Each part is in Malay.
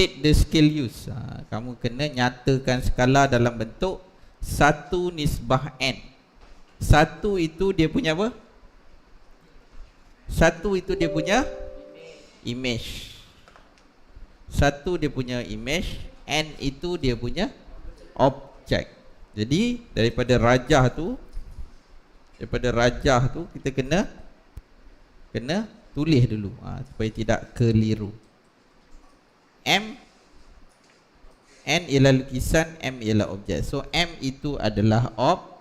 state the scale use. Ha, kamu kena nyatakan skala dalam bentuk satu nisbah n. Satu itu dia punya apa? Satu itu dia punya image. Satu dia punya image, n itu dia punya objek. Jadi daripada rajah tu daripada rajah tu kita kena kena tulis dulu ha, supaya tidak keliru. M N ialah lukisan, M ialah objek. So M itu adalah ob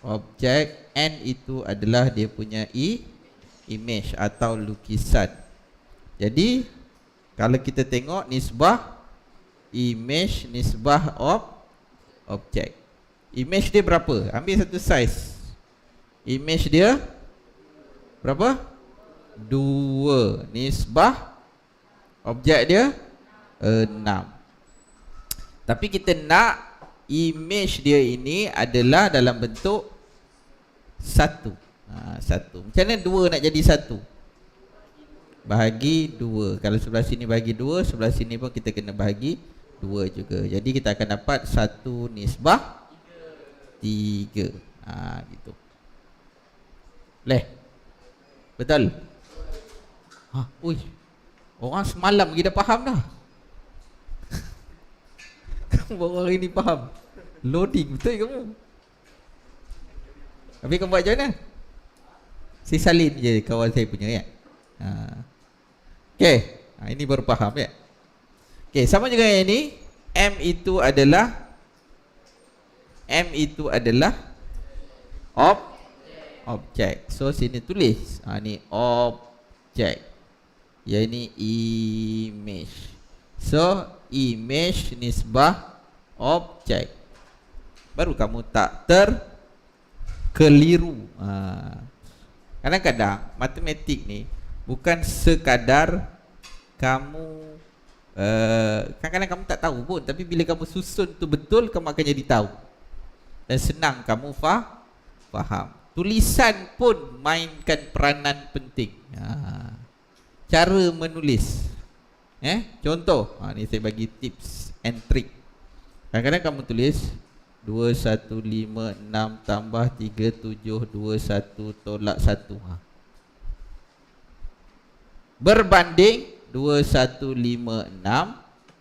objek, N itu adalah dia punya i image atau lukisan. Jadi kalau kita tengok nisbah image nisbah ob objek. Image dia berapa? Ambil satu size. Image dia berapa? Dua. Nisbah objek dia enam. Tapi kita nak image dia ini adalah dalam bentuk satu. Ha, satu. Macam mana dua nak jadi satu? Bahagi dua. Kalau sebelah sini bahagi dua, sebelah sini pun kita kena bahagi dua juga. Jadi kita akan dapat satu nisbah tiga. Ha, gitu. Leh. Betul? Ha, ui. Orang semalam dah faham dah. kamu baru hari ni faham. Loading betul kamu. Tapi kamu buat macam mana? Si salin je kawan saya punya ya. Ha. Okey, ha, ini baru faham ya. Okey, sama juga yang ini. M itu adalah M itu adalah ob objek. So sini tulis. Ha ni objek. Yang ini image. So image nisbah objek. Baru kamu tak ter keliru. Ha. Kadang-kadang matematik ni bukan sekadar kamu uh, kadang-kadang kamu tak tahu pun tapi bila kamu susun tu betul kamu akan jadi tahu. Dan senang kamu fah faham. Tulisan pun mainkan peranan penting. Ha. Cara menulis. Eh, contoh, ha ni saya bagi tips and trick. Kadang-kadang kamu tulis 2156 tambah 3721 tolak 1 ha. Berbanding 2156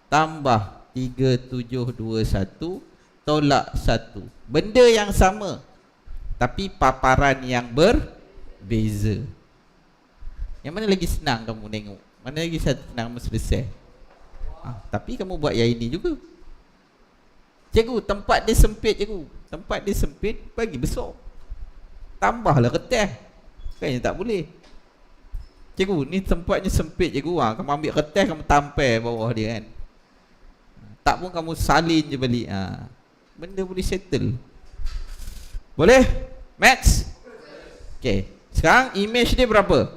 tambah 3721 tolak 1 Benda yang sama Tapi paparan yang berbeza Yang mana lagi senang kamu tengok Mana lagi senang kamu selesai ha, Tapi kamu buat yang ini juga Cikgu, tempat dia sempit cikgu. Tempat dia sempit, bagi besar. Tambahlah kertas. Kan tak boleh. Cikgu, ni tempatnya sempit cikgu. Ha, kamu ambil kertas, kamu tampil bawah dia kan. Tak pun kamu salin je balik. Ha. Benda boleh settle. Boleh? Max? Okay. Sekarang image dia berapa?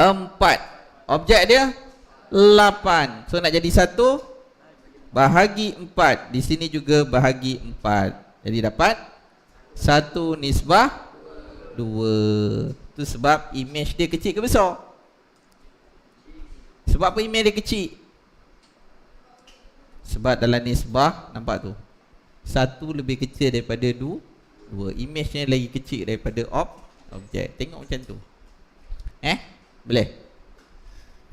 Empat. Objek dia? Lapan. So nak jadi satu? bahagi 4 di sini juga bahagi 4 jadi dapat satu nisbah 2 tu sebab image dia kecil ke besar? Sebab apa image dia kecil? Sebab dalam nisbah nampak tu? Satu lebih kecil daripada dua dua. Image nya lagi kecil daripada ob objek. Tengok macam tu. Eh boleh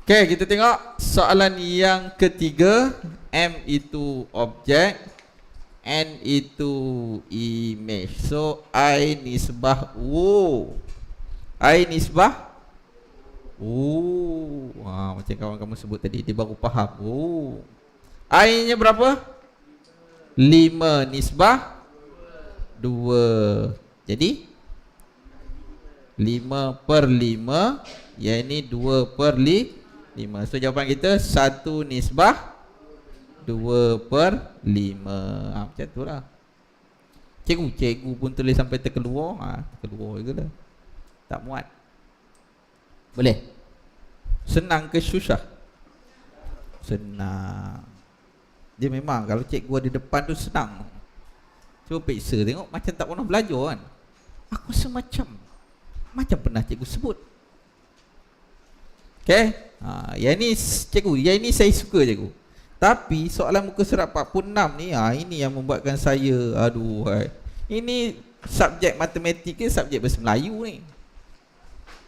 Okay, kita tengok soalan yang ketiga. M itu objek. N itu image. So, I nisbah U. I nisbah U. Ha, macam kawan kamu sebut tadi. Dia baru faham. I nya berapa? 5 nisbah 2. Jadi? 5 per 5. Yang ini 2 per 5. 5 So jawapan kita 1 nisbah 2 per 5 ha, Macam tu lah Cikgu, cikgu pun tulis sampai terkeluar ha, Terkeluar juga lah Tak muat Boleh? Senang ke susah? Senang Dia memang kalau cikgu ada depan tu senang Cuba periksa tengok macam tak pernah belajar kan Aku semacam Macam pernah cikgu sebut Okay Ha, yang ni cikgu, yang ni saya suka cikgu. Tapi soalan muka surat 46 ni, ha, ini yang membuatkan saya, aduh. Hai. Ini subjek matematik ke subjek bahasa Melayu ni?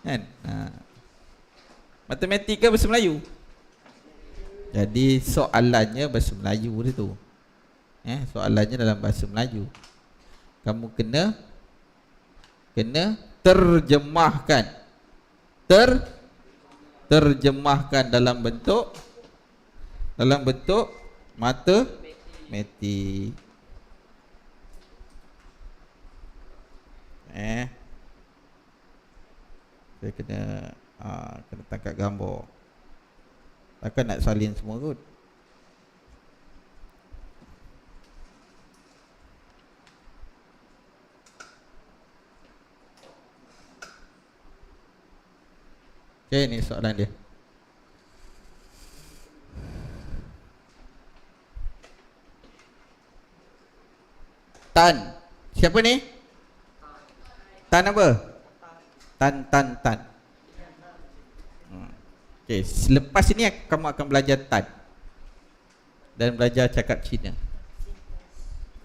Kan? Ha. Matematik ke bahasa Melayu? Jadi soalannya bahasa Melayu dia tu. Eh, soalannya dalam bahasa Melayu. Kamu kena kena terjemahkan. Ter terjemahkan dalam bentuk dalam bentuk mata mati. Eh. Saya kena ah kena tangkap gambar. Takkan nak salin semua kot. Okay, ni soalan dia. Tan. Siapa ni? Tan apa? Tan, tan, tan. Hmm. Okay, selepas ini kamu akan belajar tan. Dan belajar cakap Cina.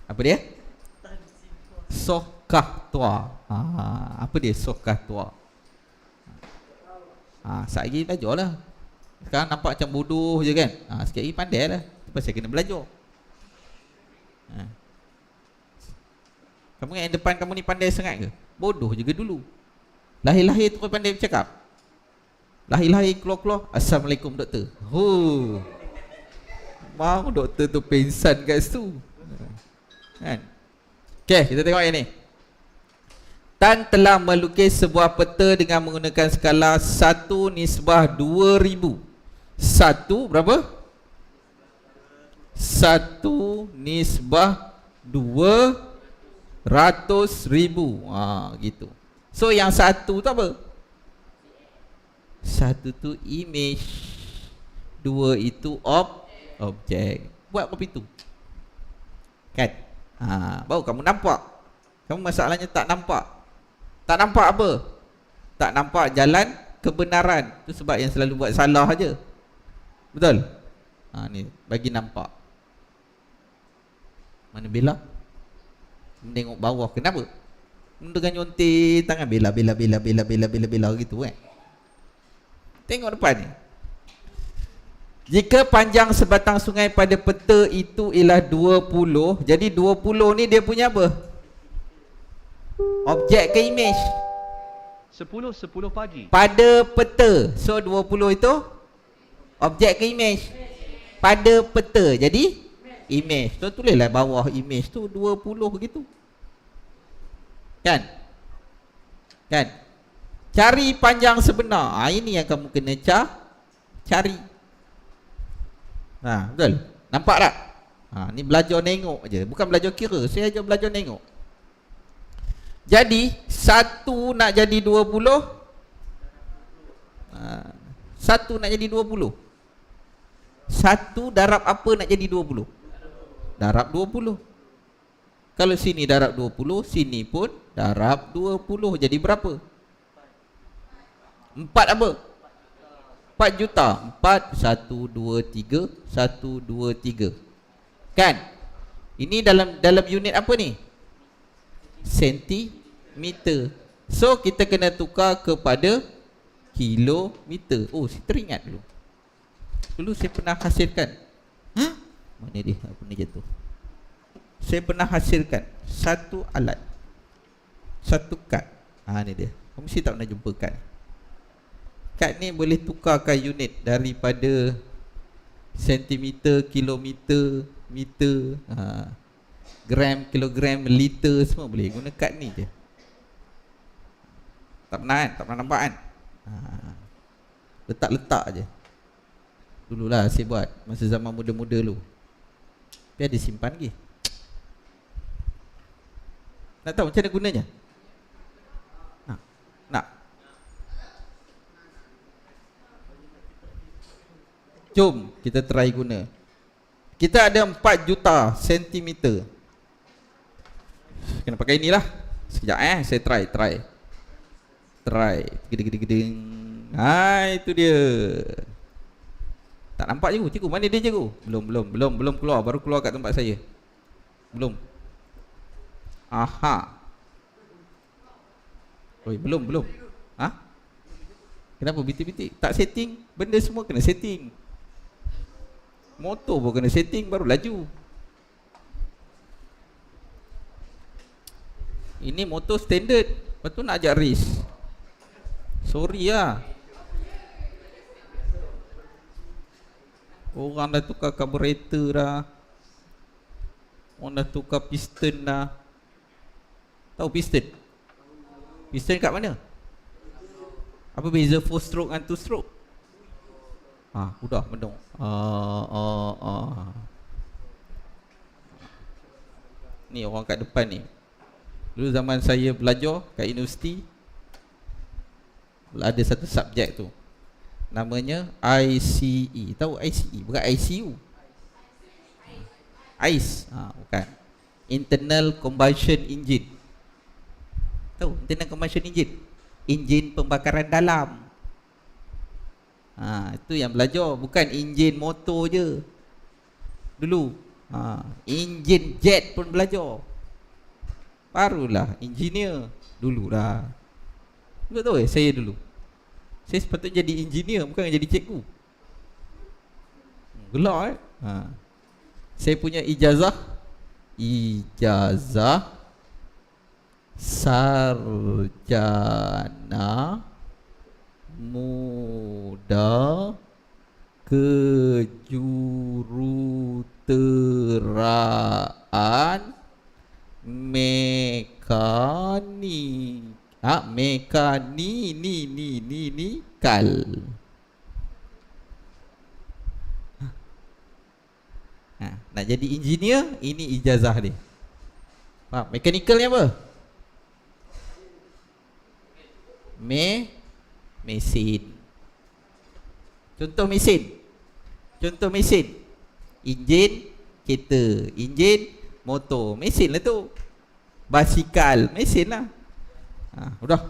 Apa dia? Sokah tua. Ha, apa dia sokah tua? Ha, sekejap lagi belajar lah. Sekarang nampak macam bodoh je kan? Ha, sekejap lagi pandai lah. Lepas saya kena belajar. Ha. Kamu yang depan kamu ni pandai sangat ke? Bodoh juga dulu. Lahir-lahir tu pandai bercakap. Lahir-lahir keluar-keluar. Assalamualaikum doktor. Huh. Mau doktor tu pingsan kat situ. Kan? Okay, kita tengok yang ni. Tan telah melukis sebuah peta dengan menggunakan skala 1 nisbah 2000. 1 berapa? 1 nisbah 200 ribu. Ha, gitu. So yang satu tu apa? Satu tu image. Dua itu ob objek. Buat kopi tu. Kan? Ha, baru kamu nampak. Kamu masalahnya tak nampak. Tak nampak apa? Tak nampak jalan kebenaran. Itu sebab yang selalu buat salah aja. Betul? Ha, ni bagi nampak. Mana bela? Menengok bawah. Kenapa? Dengan nyontir tangan bela bela bela bela bela bela bela gitu kan. Tengok depan ni. Jika panjang sebatang sungai pada peta itu ialah 20, jadi 20 ni dia punya apa? Objek ke image? 10 10 pagi. Pada peta. So 20 itu objek ke image? Pada peta. Jadi image. So tulislah bawah image tu 20 gitu. Kan? Kan? Cari panjang sebenar. Ha, ini yang kamu kena ca cari. Ha, betul? Nampak tak? Ha, ni belajar nengok je. Bukan belajar kira. Saya ajar belajar nengok. Jadi, satu nak jadi dua puluh. Ha, satu nak jadi dua puluh. Satu darab apa nak jadi dua puluh? Darab dua puluh. Kalau sini darab dua puluh, sini pun darab dua puluh. Jadi berapa? Empat apa? 4 juta 4 1 2 3 1 2 3 kan ini dalam dalam unit apa ni sentimeter. So kita kena tukar kepada kilometer. Oh saya teringat dulu. Dulu saya pernah hasilkan. Ha mana dia? Apa ni jatuh? Saya pernah hasilkan satu alat. Satu kad. Ha ni dia. Kamu mesti tak pernah jumpa kad. Kad ni boleh tukarkan unit daripada sentimeter, kilometer, meter, ha, gram, kilogram, liter semua boleh guna kad ni je. Tak pernah kan? Tak pernah nampak kan? Ha, letak-letak je. Dululah saya buat masa zaman muda-muda dulu. Tapi ada simpan lagi. Nak tahu macam mana gunanya? Nak? Nak? Jom kita try guna Kita ada 4 juta sentimeter Kena pakai inilah Sekejap eh Saya try Try Try Gedeng gedeng gedeng Ha itu dia Tak nampak cikgu. Cikgu mana dia cikgu? Belum, belum, belum, belum keluar. Baru keluar kat tempat saya. Belum. Aha. Oi, belum, belum. Ha? Kenapa bitik-bitik? Tak setting, benda semua kena setting. Motor pun kena setting baru laju. Ini motor standard. Lepas tu nak ajak race. Sorry lah. Orang dah tukar carburetor dah. Orang dah tukar piston dah. Tahu piston? Piston kat mana? Apa beza 4 stroke dengan 2 stroke? Ah, udah mendung. Ah, ah, ah. Ni orang kat depan ni. Dulu zaman saya belajar kat universiti ada satu subjek tu. Namanya ICE. Tahu ICE? Bukan ICU. ICE. Ha, bukan. Internal Combustion Engine. Tahu internal combustion engine? Enjin pembakaran dalam. Ha, itu yang belajar, bukan enjin motor je. Dulu. Ha, enjin jet pun belajar. Barulah engineer dulu dah. Betul eh saya dulu. Saya sepatutnya jadi engineer bukan jadi cikgu. Hmm, Gelak eh. Ha. Saya punya ijazah ijazah sarjana muda kejuruteraan mekanik ah mekani ni ni ni ni kal. Ha, nak jadi engineer ini ijazah dia. Faham mechanical ni apa? Me mesin. Contoh mesin. Contoh mesin. Enjin kereta. Enjin motor. Mesin lah tu basikal. Mesin lah. Ha, udah.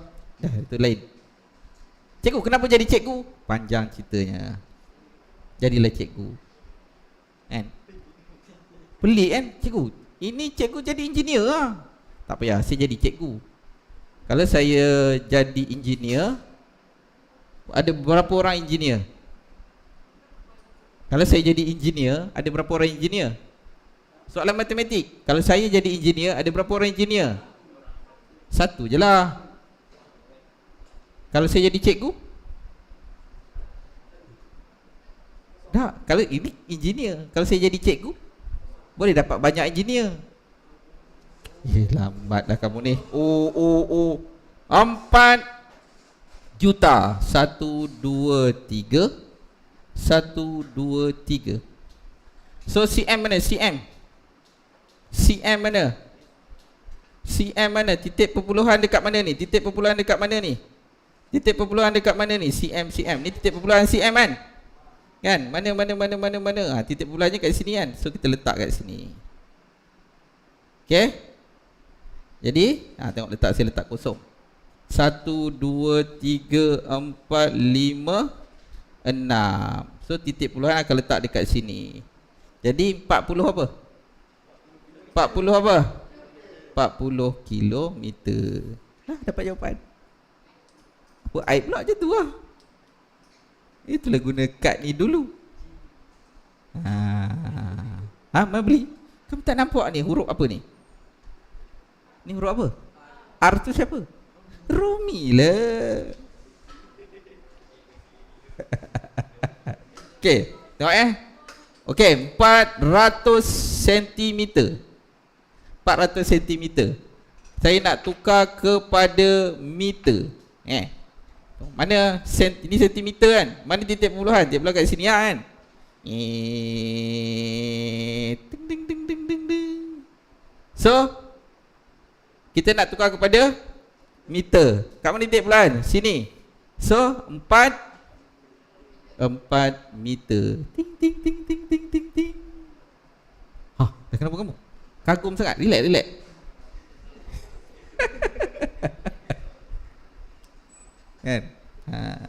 Dah itu lain. Cikgu kenapa jadi cikgu? Panjang ceritanya. Jadilah cikgu. Kan? Pelik kan cikgu? Ini cikgu jadi engineer lah. Tak payah saya jadi cikgu. Kalau saya jadi engineer Ada berapa orang engineer? Kalau saya jadi engineer Ada berapa orang engineer? Soalan matematik. Kalau saya jadi engineer Ada berapa orang engineer? Satu je lah. Kalau saya jadi cikgu? Tak, kalau ini engineer Kalau saya jadi cikgu Boleh dapat banyak engineer. Eh lambat dah kamu ni. Oh oh oh. Empat Juta. Satu dua tiga. Satu dua tiga. So CM mana? CM CM mana? CM mana? Titik perpuluhan dekat mana ni? Titik perpuluhan dekat mana ni? Titik perpuluhan dekat mana ni? CM CM Ni titik perpuluhan CM kan? Kan? Mana mana mana mana mana? Ha, Titik perpuluhannya kat sini kan? So kita letak kat sini. Okay jadi, ha, tengok letak saya letak kosong. Satu, dua, tiga, empat, lima, enam. So, titik puluhan akan letak dekat sini. Jadi, empat puluh apa? Empat puluh apa? Empat puluh kilometer. Nah, dapat jawapan. Apa aib pula je tu lah. Itulah guna kad ni dulu. Ha, ha beli? Kamu tak nampak ni huruf apa ni? Ni huruf apa? R tu siapa? Rumi lah. Okey, tengok eh. Okey, 400 cm. 400 cm. Saya nak tukar kepada meter. Eh. Mana sent ini sentimeter kan? Mana titik pemuluhan? Titik pemuluhan kat sini lah kan? Eh, ding ding ding ding ding. So, kita nak tukar kepada meter. Kat mana titik bulan? Sini. So, 4 4 meter. Ting ting ting ting ting ting ting. Ha, dah kenapa kamu? Kagum sangat. Relax, relax. kan? Ha.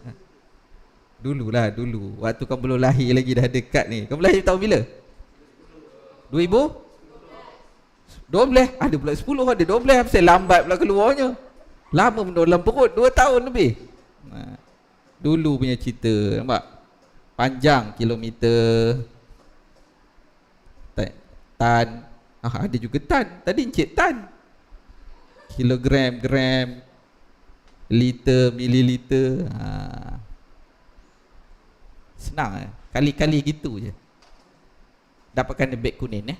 Dulu dulu Waktu kau belum lahir lagi dah dekat ni Kau lahir tahun bila? 2000? 12 Ada pula 10 ada 12 Apa saya lambat pula keluarnya Lama benda dalam perut 2 tahun lebih ha. Dulu punya cerita Nampak? Panjang kilometer tan. Ah, Ada juga tan. Tadi encik tan. Kilogram, gram Liter, mililiter. Ha. Senang eh? Kali-kali gitu je. Dapatkan the beg kuning eh?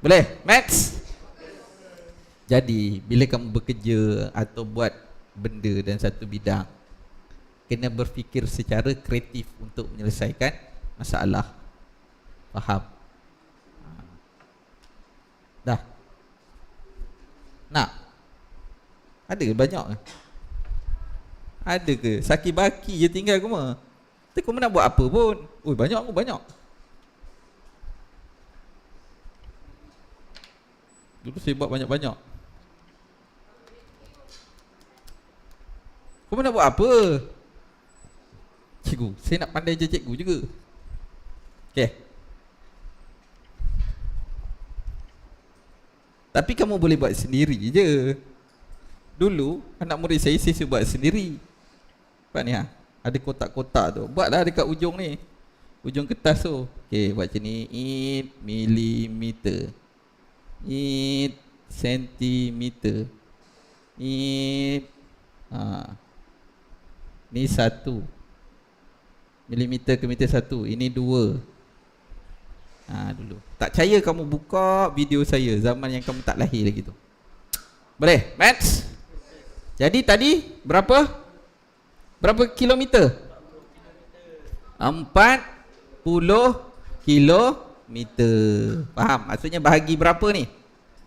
Boleh? Max? Jadi, bila kamu bekerja atau buat benda dan satu bidang Kena berfikir secara kreatif untuk menyelesaikan masalah Faham? Ha. Dah? Nak? Ada ke banyak ke? Ada ke? Saki baki je tinggal ke mah? Tapi kau nak buat apa pun? Oi banyak aku banyak. Dulu saya buat banyak-banyak. Kau nak buat apa? Cikgu, saya nak pandai je cikgu juga. Okay. Tapi kamu boleh buat sendiri je. Dulu anak murid saya saya suruh buat sendiri. Nampak ni ha? Ada kotak-kotak tu. Buatlah dekat ujung ni. Ujung kertas tu. Okey, buat macam ni. It millimeter. It sentimeter. It ha. Ni satu. Milimeter ke meter satu. Ini dua. Ha, dulu. Tak percaya kamu buka video saya zaman yang kamu tak lahir lagi tu. Boleh? Max? Jadi tadi berapa? Berapa kilometer? 40 kilometer. Faham? Maksudnya bahagi berapa ni?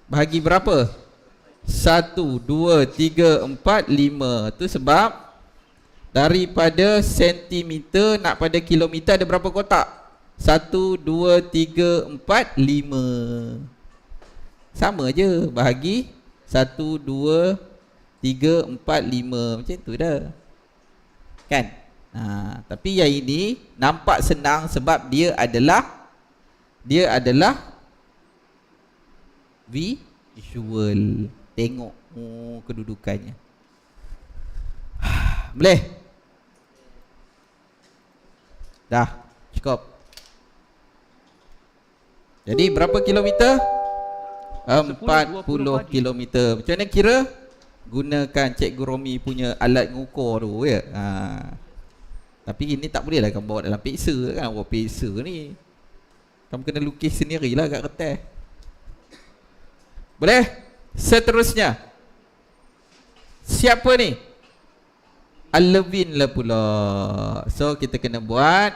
Bahagi berapa? 1, 2, 3, 4, 5. Tu sebab daripada sentimeter nak pada kilometer ada berapa kotak? Satu, dua, tiga, empat, lima. Sama je Bahagi. Satu, dua, tiga, empat, lima. Macam tu dah. Kan? Ha, tapi yang ini Nampak senang sebab dia adalah Dia adalah Visual. Tengok oh, kedudukannya. Boleh? Dah Cukup jadi berapa kilometer? 40 kilometer. Macam mana kira? Gunakan Cikgu Romi punya alat ngukur tu ya. Ha. Tapi ini tak boleh lah kamu bawa dalam peksa kan. Bawa peksa ni. Kamu kena lukis sendirilah kat kertas. Boleh? Seterusnya. Siapa ni? Alvin lah pula. So kita kena buat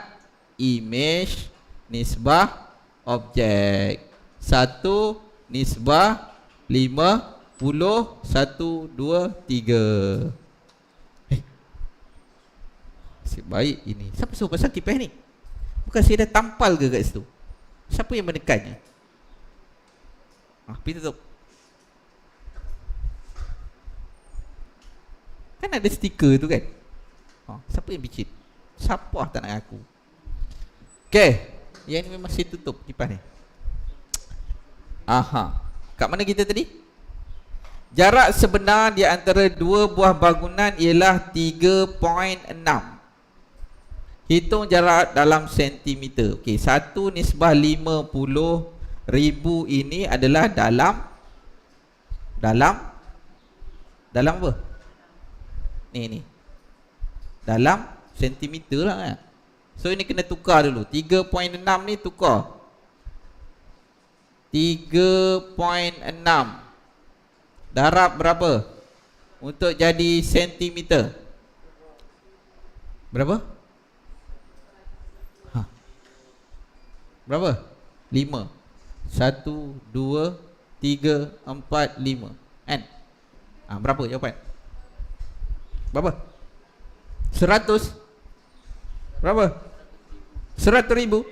image nisbah objek Satu nisbah lima puluh satu dua tiga Eh Asyik baik ini Siapa suruh pasang kipas ni? Bukan saya dah tampal ke kat situ? Siapa yang menekannya? Ah, pergi tutup Kan ada stiker tu kan? Ha, siapa yang bikin? Siapa tak nak aku? Okay yang ini masih tutup kipas ni. Aha. Kat mana kita tadi? Jarak sebenar di antara dua buah bangunan ialah 3.6. Hitung jarak dalam sentimeter. Okey, satu nisbah 50 ribu ini adalah dalam dalam dalam apa? Ni ni. Dalam sentimeter lah kan? So ini kena tukar dulu 3.6 ni tukar 3.6 Darab berapa? Untuk jadi sentimeter Berapa? Ha. Berapa? 5 1, 2, 3, 4, 5 Kan? Ha, berapa jawapan? Berapa? 100 Berapa? Seratus ribu?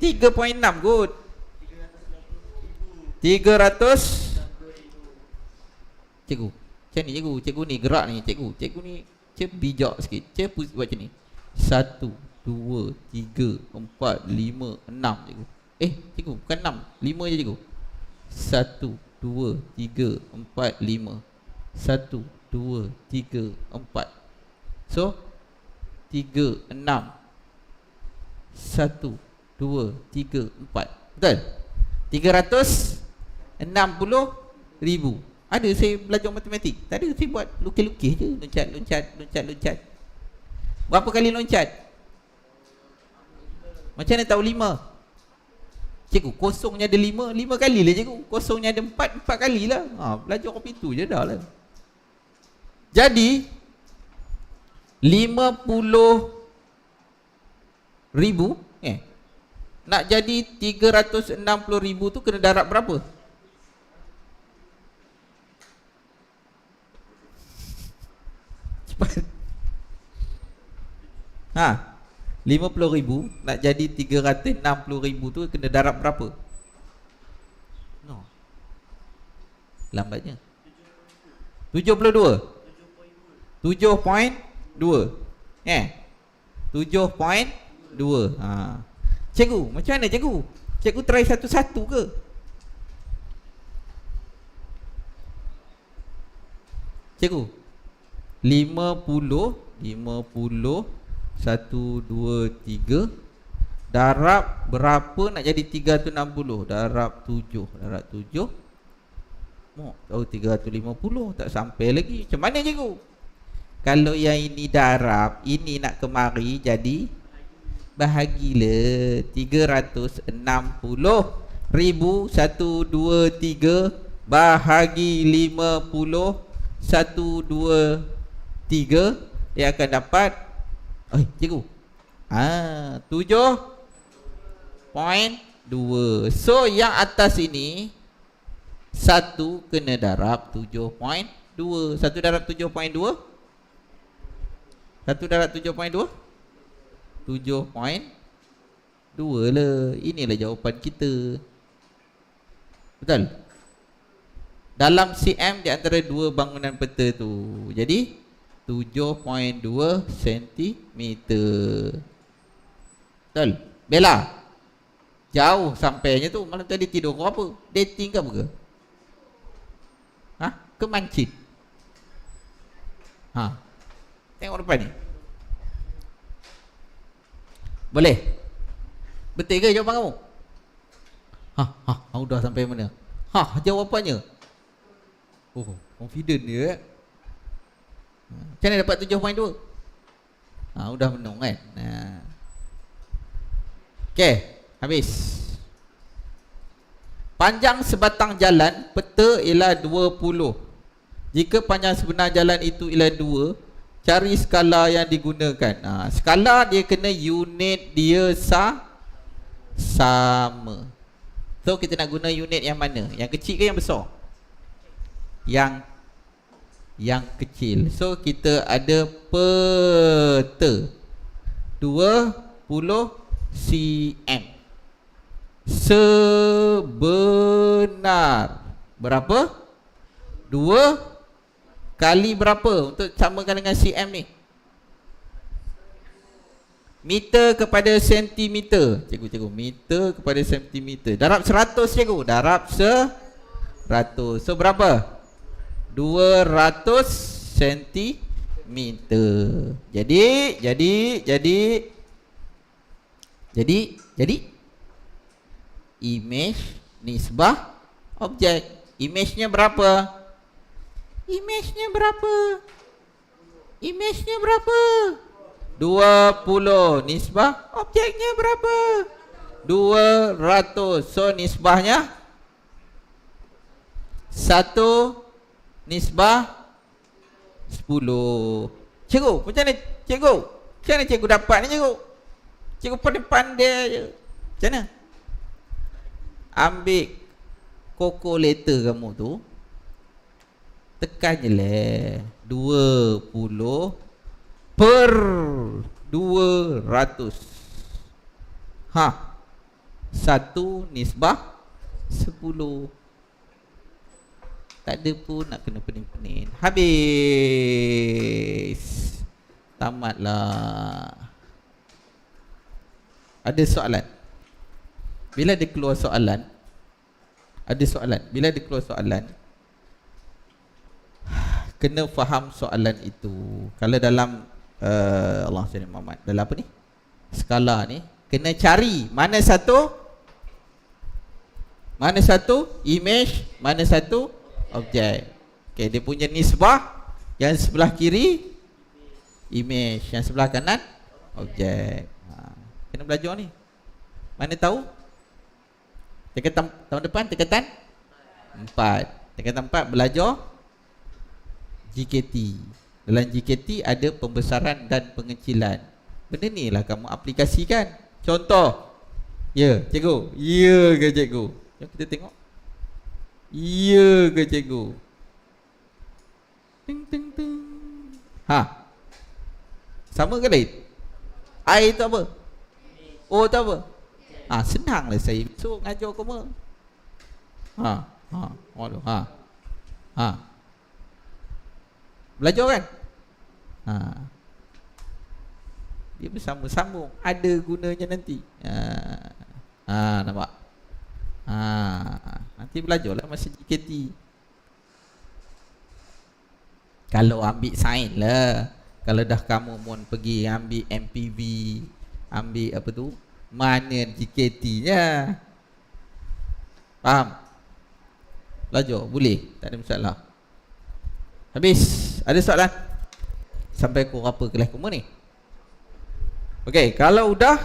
Tiga poin enam good Tiga ratus? Cikgu. Macam ni cikgu. Cikgu ni gerak ni cikgu. Cikgu ni Cikgu bijak sikit. Pus- buat macam ni. Satu Dua Tiga Empat Lima Enam cikgu. Eh cikgu bukan enam. Lima je cikgu. Satu Dua Tiga Empat Lima. Satu Dua Tiga Empat. So Tiga Enam. Satu Dua Tiga Empat. Betul? Tiga ratus Enam puluh Ribu. Ada saya belajar matematik? Tak ada saya buat lukis-lukis je. Loncat, loncat, loncat, loncat. Berapa kali loncat? Macam mana tahu lima? Cikgu, kosongnya ada lima Lima kali lah cikgu. Kosongnya ada empat Empat kali lah. Ha, Belajar kopi tu je dah lah. Jadi Lima puluh Ribu Eh Nak jadi 360 ribu tu Kena darab berapa? Cepat. Ha 50 ribu Nak jadi 360 ribu tu Kena darab berapa? No. Lambatnya. 72 7.2 Eh? 7.2 ha. Cikgu macam mana cikgu? Cikgu try satu-satu ke? Cikgu 50 50 1 2 3 darab berapa nak jadi 360 darab 7 darab 7 Mok tahu 350 tak sampai lagi. Macam mana cikgu kalau yang ini darab ini nak kemari jadi bahagilah 360 ribu 1 2 3 bahagi 50 1 2 3 dia akan dapat Eh, cikgu. Ah, tujuh point dua. So yang atas ini satu kena darab tujuh point dua. Satu darab tujuh point dua. Satu. Tujuh point dua lah. Inilah jawapan kita. Betul? Dalam cm di antara dua bangunan peta tu. Jadi 7.2 cm. Betul? Bella. Jauh sampainya tu. Malam tadi tidur kau apa? Dating ke apa ke? Ha? Ke mancit? Ha? Tengok depan ni. Boleh? Betul ke jawapan kamu? Ha, ha, ha, dah sampai mana? Ha, jawapannya. Oh, confident dia. Eh? Macam mana dapat 7.2? Ha, sudah menung kan? Ha. Okey, habis. Panjang sebatang jalan peta ialah 20. Jika panjang sebenar jalan itu ialah 2, cari skala yang digunakan. Ha, skala dia kena unit dia sa sama. So kita nak guna unit yang mana? Yang kecil ke yang besar? Yang yang kecil. So kita ada peta 20 cm. Sebenar berapa? 2 kali berapa untuk samakan dengan cm ni? Meter kepada sentimeter. Cikgu cikgu meter kepada sentimeter. Darab 100 cikgu. Darab 100. So berapa? 200 cm. Jadi, jadi, jadi jadi, jadi image nisbah objek. Image-nya berapa? Image-nya berapa? Image-nya berapa? 20 nisbah objeknya berapa? 200. So nisbahnya 1 nisbah 10 Cikgu, macam mana cikgu? Macam mana cikgu dapat ni cikgu? Cikgu pandai-pandai je Macam mana? Ambil calculator kamu tu Tekan je lah 20 per 200 Ha Satu nisbah 10 Tak ada pun nak kena pening-pening. Habis. Tamatlah. Ada soalan? Bila dia keluar soalan, ada soalan. Bila dia keluar soalan, kena faham soalan itu. Kalau dalam uh, Allah SWT Muhammad, dalam apa ni? Skala ni, kena cari mana satu mana satu image, mana satu objek. Okey, dia punya nisbah yang sebelah kiri image, yang sebelah kanan objek. Ha. Kena belajar ni. Mana tahu? Tingkatan tahun depan tingkatan 4. Tingkatan 4 belajar GKT. Dalam GKT ada pembesaran dan pengecilan. Benda ni lah kamu aplikasikan. Contoh. Ya, cikgu. Ya ke cikgu? Jom kita tengok. Ya ke cikgu? Ting ting ting. Ha. Sama ke lain? I tu apa? O tu apa? Ha, senanglah saya besok ngajar kamu. Ha, ha, waduh, ha. Ha. Belajar kan? Ha. Dia bersama-sambung. Ada gunanya nanti. Ha, ha nampak? Ha, nanti belajarlah masa JKT. Kalau ambil sains lah. Kalau dah kamu mau pergi ambil MPV, ambil apa tu? Mana JKT-nya? Faham? Belajar boleh, tak ada masalah. Habis, ada soalan? Sampai pukul apa kelas kamu ni? Okey, kalau udah